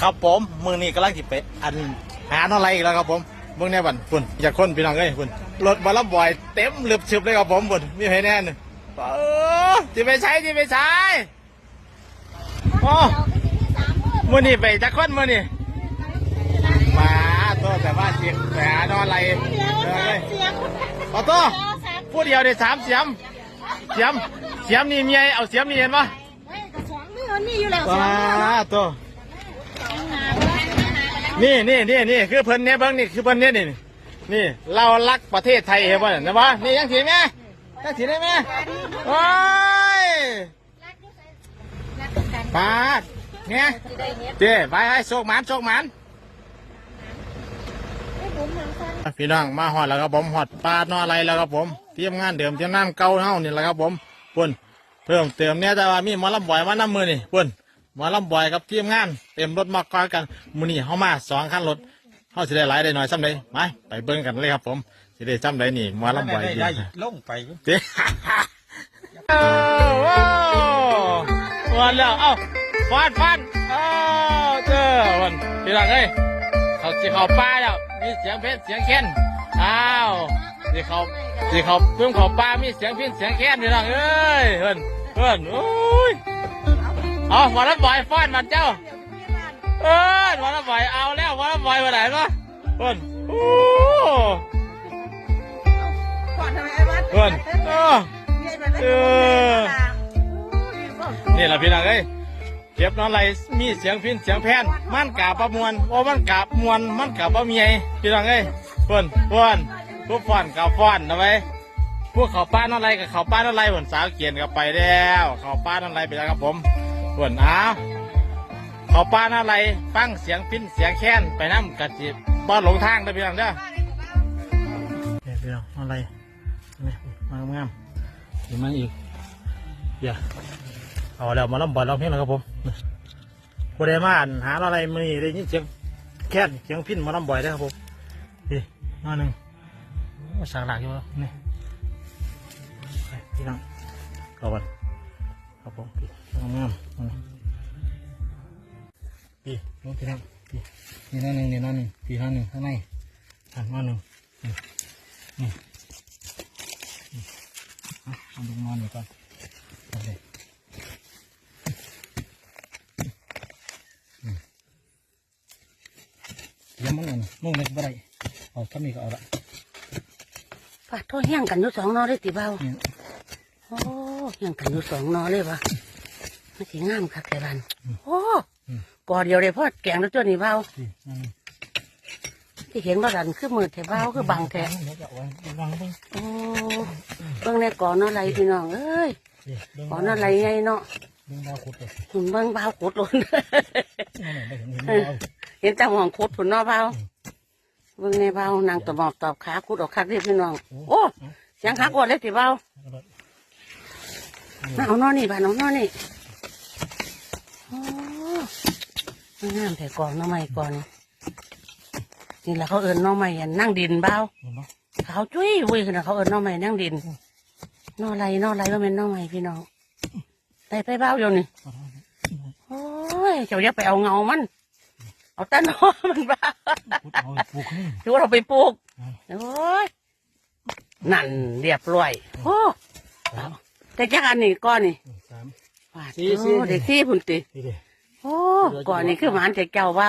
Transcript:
ครับผมมือนี้กำลังจิไปอันหาอะไรอีกแล้วครับผมเมื่อนี้บันคุณอยากคนพี่น้องเอ้ยคุณรถบอลลับบอยเต็มหลืบฉึบเลยครับผมคุณมีใครแน่นเออจะไปใช้จะไปใช้โอ้มือนี้ไปจักคนมือนี้มาตัวแต่ว่าเสียงแต่หานอะไรเออเลยขอตัวผู้เดียวได้สามเสียมเสียมเสียมนี่มีไอเอาเสียมนี่เห็นปะนี่อยู่แล้วว้าตัว นี่นี่นี่นี่คือเพิ่นเนี่ยเบิ้งนี่คือเพิ่นเนี่ยนี่นี่ เรารักประเทศไทยเห็นป่ะนะวะนี่ยังถีไหมยังถีได้ไหมโอ้ยปาดเนี่ยเจ้ไปให้โชคหมันโชคหมันพี่น้องมาหอดแล้วครับผมหอดปลาหนออะไรแล้วครับผมเตรียมงานเดิมเตรียมงานเก่าเฮานี่แหละครับผมปุ่นเพิ่มเติมเนี่ยแต่ว่ามีมอลำบ่อยมาน้ำมือนี่ปุ่น หมอลำบ่อยกับทีมงานเต็มรถมากกว่ากันมือนี่เฮามาสองคันรถเฮาสิได้หลายได้หน่อยซ้ำใดไปไปเบิ่งกันเลยครับผมสิได้ซ้ำใดนี่หมอลำบ่อยดีได้ลงไปเจ๊โอ้โหวันแล้วเอ้าฟันฟันเอ้าเจ้าวันพี่น้องเอ้ยเขาสิเขาป้าแล้วมีเสียงเพชรเสียงแค้นอ้าวสิเขาสิเขาเพิ่มเขาป้ามีเสียงพินเสียงแค้นพี่น้องเอ้ยเพิ่นเพิ่นโอ้ย เอาวันละบ่อยฟันมันเจ้า เอิ้นวันละบ่อยเอาแล้ววันละบ่อยมาไหนมาเพิ่นโอ้ก่อนทำไมไอ้วัดเพิ่นเออเออนี่แหละพี่น้องเอ้ยเก็บน้องไรมีเสียงพินเสียงแพนมันกาบประมวลโอ้มันกาบมวลมันกาบประเมียพี่น้องเอ้ยเพิ่นเพิ่นผู้ฟ้อนกับฟ้อนนะไว้ยพวกเขาป้าน้องไรกับเขาป้าน้องไรเพิ่นสาวเกียนกับไปแล้วเขาป้าน้องไรไปแล้วครับผม เพิ่นอ้าวเขาป้าน้องไรฟังเสียงพินเสียงแค้นไปน้ำกะจิบ้านหลงทางเด้อพี่น้องเด้อพี่น้องน้องไรนี่มางามๆเดี๋ยวมาอีกอย่าเอาแล้วมาลำบอลร้องเพลงแล้วครับผมบได้มาอ่านหาอะไรมือนี้ได้ยินเสียงแค่นเสียงพินมาลำบ่อยได้อครับผมนี่นอหนึ่งโอ้สางหลักอยู่วะนี่ไปพี่น้องรอก่อน ครับผมพี่งามๆนี่พี่น้องพี่น้องพี่นี่นอหนึ่งนี่นอหนึ่งพี่นอหนึ่งข้างในอะนอหนึ่งนี่นี่เอาดูนอนอยู่ก่อนโอเคอืมเดี๋ยวมันนั่นนุ่งเล็กบ่ได้เอาถ้ามีก็เอาละปาดโทษเฮี้ยงกันอยู่สองนอเลยติเบานี่โอ้เฮี้ ยงกันอยู่สองนอเลยวะมันสีงามคักแต่บันโอ้ก่อเดียวเลยพ่อแกงแล้วตัวนี้เบาที่นั่นที่เห็นว่าดันคือมือแถเบาคือบังแถเดี๋ยวจะเอาไว้วางเบิ่งโอ้เบิ่งในก่อนอะไรพี่น้องเอ้ยนี่เบิ่งก่อนอะไรไงเนาะเบิ่งดาวขุดเลยหุ่นเบิ่งเบาขุดหล่นนั่นแหละได้เห็นเห็นดาวเห็นแต่ห่วงขุดผุนเนาะเบาเบิ่งในเบานางตบหมอบตอบขาขุดออกคักเรียบพี่น้อง โอ้เสียงคักกว่าเลยติเบา มาเอานอนนี่บ้านเอานอนนี่โอ้ไม่งามแต่กองหน้อไม้ก่อนนี่นี่แหละเขาเอิญน้องไม้อันนั่งดินเบ้าเห็นไหมขาวจุ้ยเว้ยขนาดเขาเอิญน้องไม้นั่งดินนอไรนอไรว่าเป็นน้องไม้พี่น้องได้ไปเบ้าอยู่นี่โอ้ยเจ้าอย่าไปเอาเงามันเอาแต่นอมันบ้าขุดเอาปลูกนี่ถือว่าเราไปปลูกโอ้ยนั่นเรียบร้อยโอ้เอา แต่จักอันนี้ก้อนนี่สามว่าสี่โอ้สี่ เด็กที่พุ่นติ นี่ดิโอ้ก่อนนี่คือหมานแต่เจ้าเบา